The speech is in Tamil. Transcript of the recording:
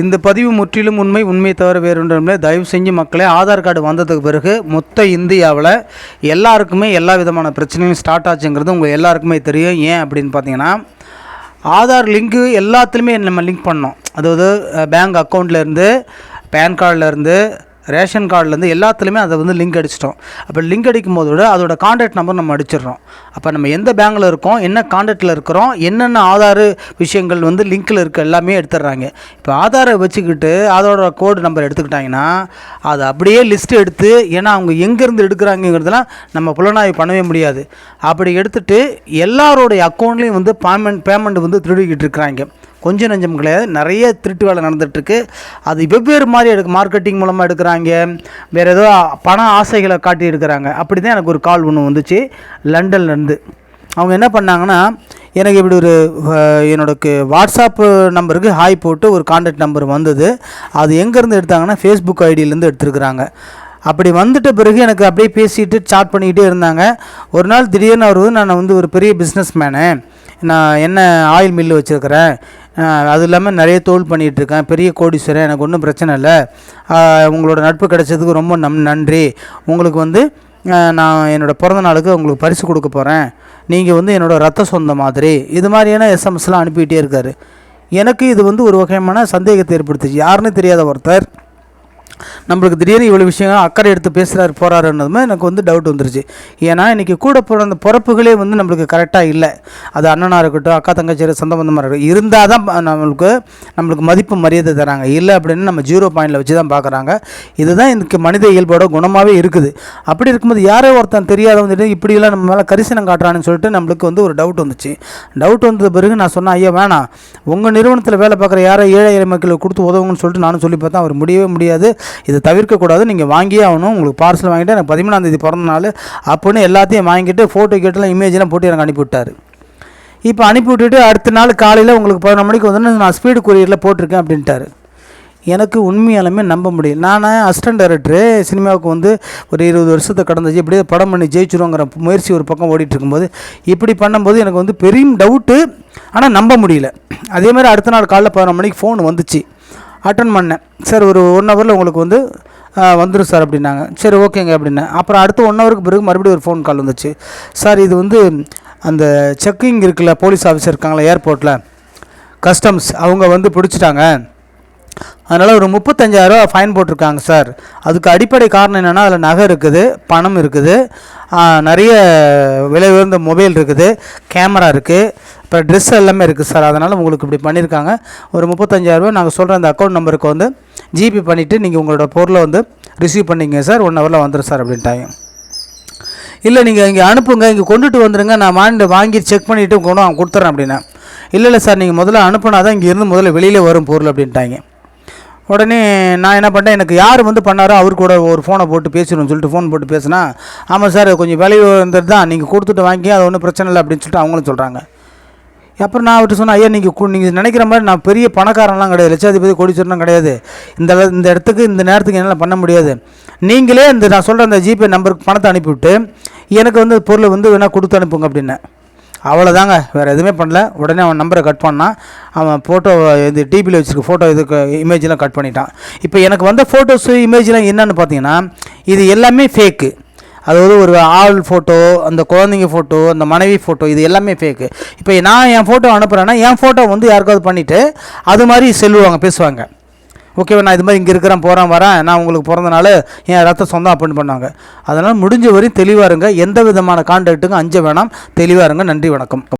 இந்த பதிவு முற்றிலும் உண்மை உண்மை தவிர வேறொன்றும் தயவு செஞ்சு மக்களே ஆதார் கார்டு வந்ததுக்கு பிறகு மொத்த இந்தியாவில் எல்லாருக்குமே எல்லா விதமான பிரச்சனையும் ஸ்டார்ட் ஆச்சுங்கிறது உங்கள் எல்லாருக்குமே தெரியும். ஏன் அப்படின்னு பார்த்தீங்கன்னா ஆதார் லிங்க்கு எல்லாத்துலேயுமே நம்ம லிங்க் பண்ணோம். அதாவது பேங்க் அக்கௌண்ட்லேருந்து பேன் கார்டுலேருந்து ரேஷன் கார்டுலேருந்து எல்லாத்துலேயுமே அதை வந்து லிங்க் அடிச்சிட்டோம். அப்போ லிங்க் அடிக்கும் விட அதோட காண்டாக்ட் நம்பர் நம்ம அடிச்சிடுறோம். அப்போ நம்ம எந்த பேங்க்கில் இருக்கோம் என்ன கான்டாக்டில் இருக்கிறோம் என்னென்ன ஆதார் விஷயங்கள் வந்து லிங்க்கில் இருக்க எல்லாமே எடுத்துடுறாங்க. இப்போ ஆதாரை வச்சுக்கிட்டு அதோட கோடு நம்பர் எடுத்துக்கிட்டாங்கன்னா அதை அப்படியே லிஸ்ட் எடுத்து ஏன்னா அவங்க எங்கேருந்து எடுக்கிறாங்கிறதுலாம் நம்ம புலனாய்வு பண்ணவே முடியாது. அப்படி எடுத்துகிட்டு எல்லாரோடைய அக்கௌண்ட்லேயும் வந்து பேமெண்ட் பேமெண்ட் வந்து திருடிக்கிட்டு இருக்கிறாங்க. கொஞ்சம் நஞ்சம் கிடையாது. நிறைய திருட்டு வேலை நடந்துகிட்ருக்கு. அது வெவ்வேறு மாதிரி எடுக்க மார்க்கெட்டிங் மூலமாக எடுக்கிறாங்க. வேறு ஏதோ பண ஆசைகளை காட்டி எடுக்கிறாங்க. அப்படி தான் எனக்கு ஒரு கால் ஒன்று வந்துச்சு. லண்டன்லேருந்து அவங்க என்ன பண்ணாங்கன்னா எனக்கு இப்படி ஒரு என்னோடக்கு என்னோட வாட்ஸ்அப் நம்பருக்கு ஹாய் போட்டு ஒரு காண்டாக்ட் நம்பர் வந்தது. அது எங்கேருந்து எடுத்தாங்கன்னா ஃபேஸ்புக் ஐடியிலேருந்து எடுத்துருக்குறாங்க. அப்படி வந்துட்ட பிறகு எனக்கு அப்படியே பேசிட்டு சாட் பண்ணிக்கிட்டே இருந்தாங்க. ஒரு நாள் திடீர்னு அவர் வந்து நான் வந்து ஒரு பெரிய பிஸ்னஸ் மேனு நான் என்ன ஆயில் மில்லு வச்சுருக்கிறேன் அது இல்லாமல் நிறைய தொழில் பண்ணிகிட்ருக்கேன் பெரிய கோடீஸ்வரன் எனக்கு ஒன்றும் பிரச்சனை இல்லை. உங்களோட நட்பு கிடைச்சதுக்கு ரொம்ப நம் நன்றி. உங்களுக்கு வந்து நான் என்னோடய பிறந்த நாளுக்கு உங்களுக்கு பரிசு கொடுக்க போகிறேன் நீங்கள் வந்து என்னோடய ரத்த சொந்த மாதிரி. இது மாதிரியான எஸ்எம்எஸ்லாம் அனுப்பிக்கிட்டே இருக்காரு. எனக்கு இது வந்து ஒரு வகையான சந்தேகத்தை ஏற்படுத்துச்சு. யாருன்னு தெரியாத ஒருத்தர். நம்மளுக்கு திடீர்னு இவ்வளோ விஷயங்கள் அக்கறை எடுத்து பேசுகிறாரு போகிறாருன்னதுமே எனக்கு வந்து டவுட் வந்துருச்சு. ஏன்னா இன்றைக்கி கூட பிறந்த பிறப்புகளே வந்து நம்மளுக்கு கரெக்டாக இல்லை. அது அண்ணனாக இருக்கட்டும் அக்கா தங்கச்சி சொந்த பந்தமாக இருக்கட்டும் இருந்தால் தான் நம்மளுக்கு நம்மளுக்கு மதிப்பு மரியாதை தராங்க. இல்லை அப்படின்னு நம்ம ஜீரோ பாயிண்டில் வச்சு தான் பார்க்குறாங்க இதுதான் எனக்கு மனித இயல்போட குணமாகவே இருக்குது. அப்படி இருக்கும்போது யாரோ ஒருத்தன் தெரியாத திடீர்னு இப்படியெல்லாம் நம்ம மேலே கரிசனம் காட்டுறான்னு சொல்லிட்டு நம்மளுக்கு வந்து ஒரு டவுட் வந்துச்சு. டவுட் வந்த பிறகு நான் சொன்னேன் ஐயா வேணாம். உங்கள் நிறுவனத்தில் வேலை பார்க்குற யாரோ ஏழை ஏழை மக்களுக்கு கொடுத்து உதவுங்கன்னு சொல்லிட்டு நானும் சொல்லி பார்த்தேன். அவர் முடியவே முடியாது. இதை தவிர்க்கக்கூடாது. நீங்கள் வாங்கியே ஆகணும். உங்களுக்கு பார்சல் வாங்கிட்டு எனக்கு பதிமூணாந்தேதி பிறந்த நாள் அப்படின்னு எல்லாத்தையும் வாங்கிட்டு ஃபோட்டோ கேட்டெல்லாம் இமேஜெலாம் போட்டு எனக்கு அனுப்பிவிட்டார் இப்போ அனுப்பி விட்டுட்டு அடுத்த நாள் காலையில் உங்களுக்கு பதினொரு மணிக்கு வந்து நான் ஸ்பீடு கொரியரில் போட்டிருக்கேன் அப்படின்ட்டார். எனக்கு உண்மையாலுமே நம்ப முடியல. நான் அசிஸ்டன்ட் டைரக்டரு சினிமாவுக்கு வந்து ஒரு இருபது வருஷத்தை கடந்துச்சு. இப்படியே படம் பண்ணி ஜெயிச்சிருவோங்கிற முயற்சி ஒரு பக்கம் ஓடிட்டு இருக்கும்போது இப்படி பண்ணும்போது எனக்கு வந்து பெரிய டவுட்டு ஆனால் நம்ப முடியல. அதேமாதிரி அடுத்த நாள் காலைல பதினொரு மணிக்கு ஃபோன் வந்துச்சு. அட்டன் பண்ணேன். சார் ஒரு ஒன் ஹவரில் உங்களுக்கு வந்து வந்துடும் சார் அப்படின்னாங்க. சரி ஓகேங்க அப்படின்னேன். அப்புறம் அடுத்த ஒன் ஹவருக்கு பிறகு மறுபடியும் ஒரு ஃபோன் கால் வந்துச்சு. சார் இது வந்து அந்த செக்கிங் இருக்குல்ல போலீஸ் ஆஃபீஸர் இருக்காங்களா ஏர்போர்ட்டில் கஸ்டம்ஸ் அவங்க வந்து பிடிச்சிட்டாங்க. அதனால் ஒரு முப்பத்தஞ்சாயிரரூவா ஃபைன் போட்டிருக்காங்க சார் அதுக்கு அடிப்படை காரணம் என்னென்னா அதில் நகை இருக்குது பணம் இருக்குது நிறைய விலை உயர்ந்த மொபைல் இருக்குது கேமரா இருக்குது இப்போ ட்ரெஸ் எல்லாமே இருக்குது சார் அதனால் உங்களுக்கு இப்படி பண்ணியிருக்காங்க ஒரு முப்பத்தஞ்சாயிரரூவா நாங்கள் சொல்கிற அந்த அக்கௌண்ட் நம்பருக்கு வந்து ஜிபே பண்ணிவிட்டு நீங்கள் உங்களோட பொருளை வந்து ரிசீவ் பண்ணிங்க சார் ஒன் ஹவரில் வந்துடும் சார் அப்படின்ட்டாங்க இல்லை நீங்கள் இங்கே அனுப்புங்க இங்கே கொண்டுட்டு வந்துடுங்க நான் வாங்கி வாங்கி செக் பண்ணிவிட்டு கொண்டு வாங்க கொடுத்துட்றேன் அப்படின்னா. இல்லை இல்லை சார் நீங்கள் முதல்ல அனுப்புனா தான் இங்கே இருந்து முதல்ல வெளியில் வரும் பொருள் அப்படின்ட்டாங்க உடனே நான் என்ன பண்ணிட்டேன் எனக்கு யார் வந்து பண்ணாரோ அவர் கூட ஒரு ஃபோனை போட்டு பேசணும்னு சொல்லிட்டு ஃபோன் போட்டு பேசினா ஆமாம் சார் கொஞ்சம் விலை வந்துட்டு தான் நீங்கள் கொடுத்துட்டு வாங்கி அது ஒன்றும் பிரச்சனை இல்லை அப்படின்னு சொல்லிட்டு அவங்களும் சொல்கிறாங்க அப்புறம் நான் அவர்கிட்ட சொன்னேன் ஐயா நீங்கள் நீங்கள் நினைக்கிற மாதிரி நான் பெரிய பணக்காரன்லாம் கிடையாது லட்சாதிபதி கோடீஸ்வரனும் கிடையாது. இந்த அளவு- இந்த இடத்துக்கு இந்த நேரத்துக்கு என்னால் பண்ண முடியாது. நீங்களே இந்த நான் சொல்கிற அந்த ஜிபே நம்பருக்கு பணத்தை அனுப்பிவிட்டு எனக்கு வந்து பொருளை வந்து வேணால் கொடுத்து அனுப்புங்க அப்படின்னேன். அவ்வளோதாங்க வேறு எதுவுமே பண்ணல. உடனே அவன் நம்பரை கட் பண்ணான் அவன் ஃபோட்டோ இது டிபியில் வச்சுருக்க ஃபோட்டோ இதுக்கு இமேஜ்லாம் கட் பண்ணிட்டான். இப்போ எனக்கு வந்த ஃபோட்டோஸு இமேஜ்லாம் என்னென்னு பார்த்தீங்கன்னா இது எல்லாமே ஃபேக்கு அதாவது ஒரு ஆள் ஃபோட்டோ அந்த குழந்தைங்க ஃபோட்டோ அந்த மனைவி ஃபோட்டோ இது எல்லாமே ஃபேக்கு இப்போ நான் என் ஃபோட்டோ அனுப்புகிறேன்னா என் ஃபோட்டோ வந்து யாருக்காவது பண்ணிவிட்டு அது மாதிரி செல்லுவாங்க பேசுவாங்க. ஓகேவா நான் இது மாதிரி இங்கே இருக்கிறேன் போகிறேன் வரேன். நான் உங்களுக்கு பிறந்த நாள் என் ரத்த சொந்தம் அப்படின்னு பண்ணாங்க. அதனால் முடிஞ்ச வரையும் தெளிவாக இருங்க. எந்த விதமான கான்டாக்ட்டுக்கும் அஞ்ச வேணாம். தெளிவாக இருங்க. நன்றி வணக்கம்.